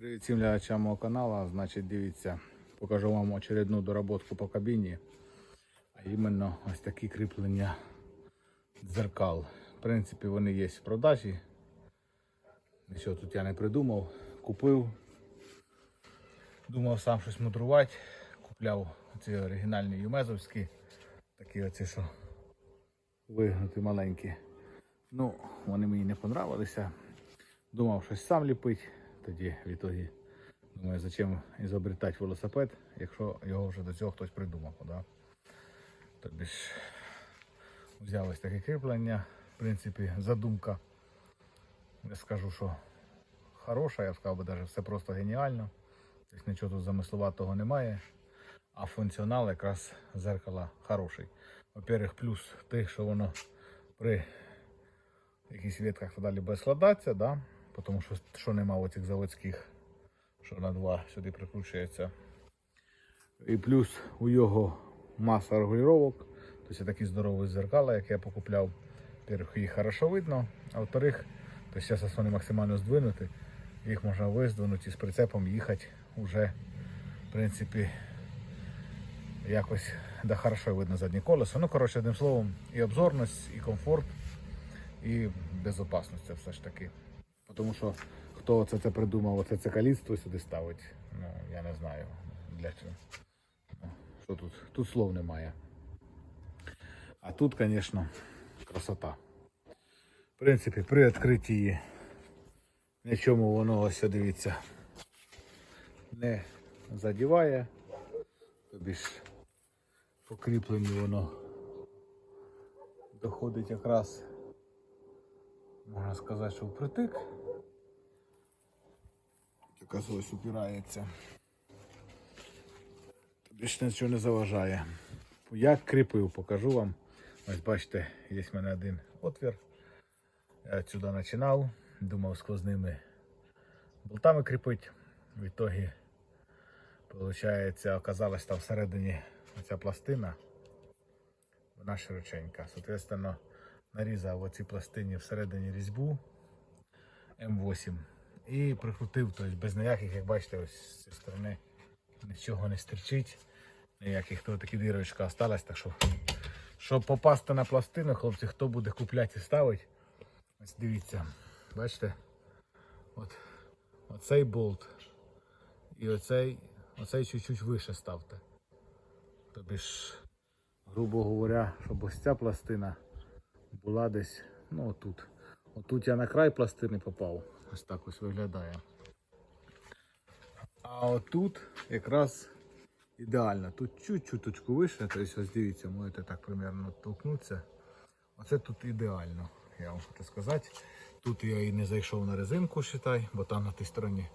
Привіт всім глядачам мого каналу. Значить, дивіться, покажу вам очередну доработку по кабіні. А іменно ось такі кріплення дзеркал. В принципі, вони є в продажі. Нічого тут я не придумав. Купив. Думав сам щось мудрувати. Купляв ці оригінальні юмезовські. Такі оці, що вигнуті маленькі. Ну, вони мені не понравилися. Думав щось сам ліпить. Тоді в ітогі думаю, зачем ізобретати велосипед, якщо його вже до цього хтось придумав. Да? Тобі ж взяв ось таке кріплення. В принципі, задумка. Не скажу, що хороша, я б сказав би навіть все просто геніально. Тобто нічого тут замисловатого немає. А функціонал якраз зеркала хороший. Во-первых, плюс тих, що воно при якихось ветках та далі буде складатися, да? Тому що, що нема оцих заводських, що на два сюди прикручується. І плюс у його маса регулювання, тобто такі здорові зеркала, як я покупляв. Во-первых, їх хорошо видно, а во-вторых, то зараз вони максимально здвинуті, їх можна виздвинути і з прицепом їхати вже, в принципі, якось да хорошо видно заднє колесо. Ну, коротше, одним словом, і обзорність, і комфорт, і безпечність все ж таки. Тому що хто це, це придумав, оце це каліцтво сюди ставить, ну, я не знаю для чого. Що тут? Тут слов немає. А тут, звісно, красота. В принципі, при відкритті нічому воно ось дивіться не задіває. Тобі ж по кріпленню воно доходить якраз, можна сказати, що впритик. Якраз ось упирається. Тобі нічого не заважає. Як кріпив, покажу вам. Ось бачите, є в мене один отвір. Я сюди починав, думав сквозними болтами кріпити. В ітогі, виходить, оказалось там всередині ця пластина. Вона широченька. Соответственно, нарізав оці пластині всередині різьбу М8 і прикрутив, тобто без ніяких, як бачите, ось з цієї сторони нічого не стерчить. Ніяких то такі дірочка осталась, так що щоб попасти на пластину, хлопці, хто буде купляти і ставити, ось дивіться, бачите, от, оцей болт і оцей, оцей чуть-чуть вище ставте. Тобі ж, грубо говоря, щоб ось ця пластина була десь, ну отут. Отут я на край пластини попав. Ось так ось виглядає. А отут якраз ідеально. Тут чуть-чуточку вище, тобто ось дивіться, можете так примерно толкнутися. Оце тут ідеально, я вам хочу сказати. Тут я і не зайшов на резинку, считай, бо там на тій стороні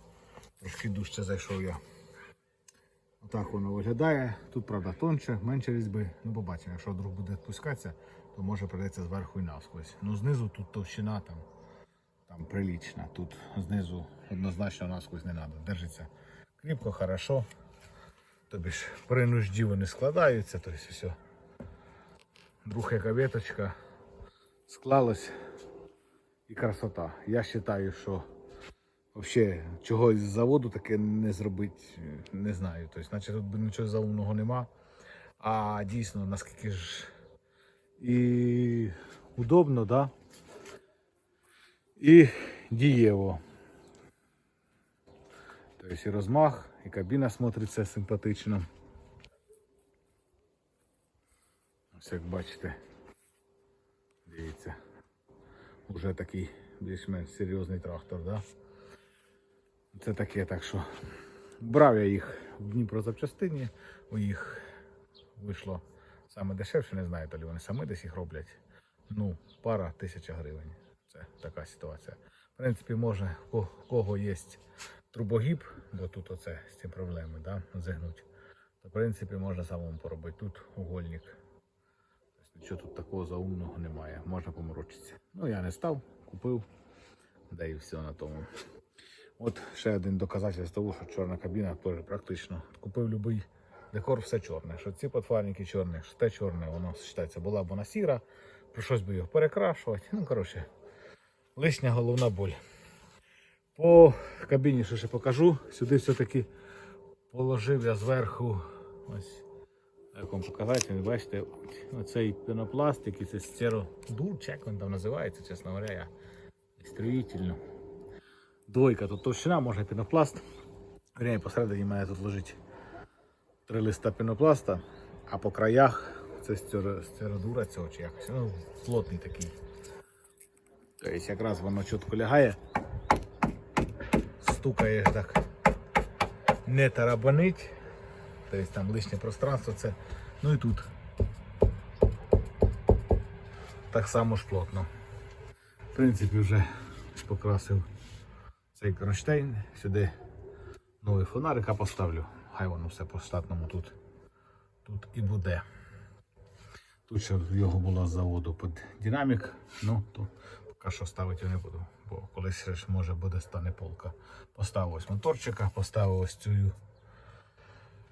трошки дужче зайшов я. Отак воно виглядає. Тут, правда, тонше, менше різьби. Ну, побачимо, якщо вдруг буде відпускатися, то може прийдеться зверху і навскось. Ну, знизу тут товщина там, там прилічна. Тут знизу однозначно навскось не треба. Держиться кріпко, хорошо. Тобі ж при нужді вони складаються, тобто все. Друг яка склалась і красота. Я вважаю, що Взагалі, чогось з заводу таке не зробити, не знаю. Тобто, наче тут нічого заумного нема. А дійсно, наскільки ж і удобно, да? І дієво. Тобто і розмах, і кабіна смотриться симпатично. Ось як бачите, дивіться, вже такий більш-менш серйозний трактор, да? Це таке, так що брав я їх в Дніпро запчастині, у їх вийшло саме дешевше, не знаю, то ли вони самі десь їх роблять. Ну, пара тисяча гривень. Це така ситуація. В принципі, може, у кого є трубогіб, бо тут оце з цим проблеми, да, зигнуть, то в принципі можна самому поробити. Тут угольник. Нічого тут такого заумного немає, можна поморочитися. Ну я не став, купив, да і все на тому. От ще один доказательство того, що чорна кабіна теж практично. Купив будь-який декор, все чорне. Що ці подфарники чорні, що те чорне, воно вважається, була б вона сіра, прийшлось би його перекрашувати. Ну, коротше, лишня головна боль. По кабіні що ще покажу. Сюди все-таки положив я зверху. Ось. Як вам показати, ви бачите, оцей пенопласт, який це стеродур, як він там називається, чесно говоря, я строїтельно. Двойка, тут товщина, можна пенопласт. Верніше, посередині мене тут лежить три листа пенопласта, а по краях це стеродура цього чи якось. Ну, плотний такий. Тобто якраз воно чітко лягає. Стукаєш так. Не тарабанить. Тобто там лишнє пространство це. Ну і тут. Так само ж плотно. В принципі, вже покрасив цей кронштейн. Сюди новий фонарик, а поставлю. Хай воно все по штатному тут, тут і буде. Тут ще в його була з заводу під динамік, ну то поки що ставити не буду, бо колись ж може буде стане полка. Поставив ось моторчика, поставив ось цю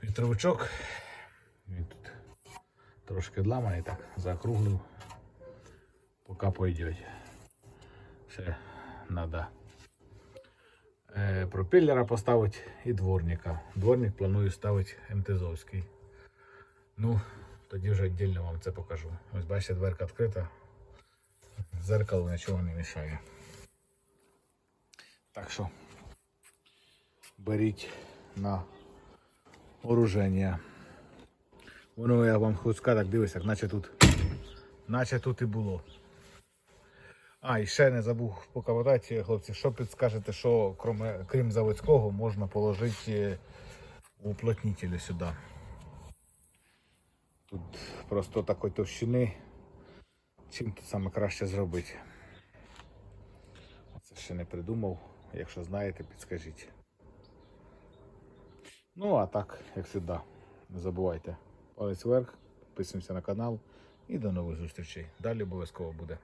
вітровичок. Він тут трошки ламаний, так, закруглив. Поки пойдет. Ще треба е, пропеллера поставити і дворника. Дворник планую ставити МТЗовський. Ну, тоді вже віддільно вам це покажу. Ось бачите, дверка відкрита. Зеркало нічого не мішає. Так що беріть на оруження. Воно я вам сказати, так дивись, як наче тут. Наче тут і було. А, і ще не забув показати, хлопці, що підскажете, що крім, крім заводського можна положити уплотнителі сюди. Тут просто такої товщини. Чим тут саме краще зробити? Це ще не придумав. Якщо знаєте, підскажіть. Ну, а так, як завжди, не забувайте. Палець вверх, підписуємося на канал і до нових зустрічей. Далі обов'язково буде.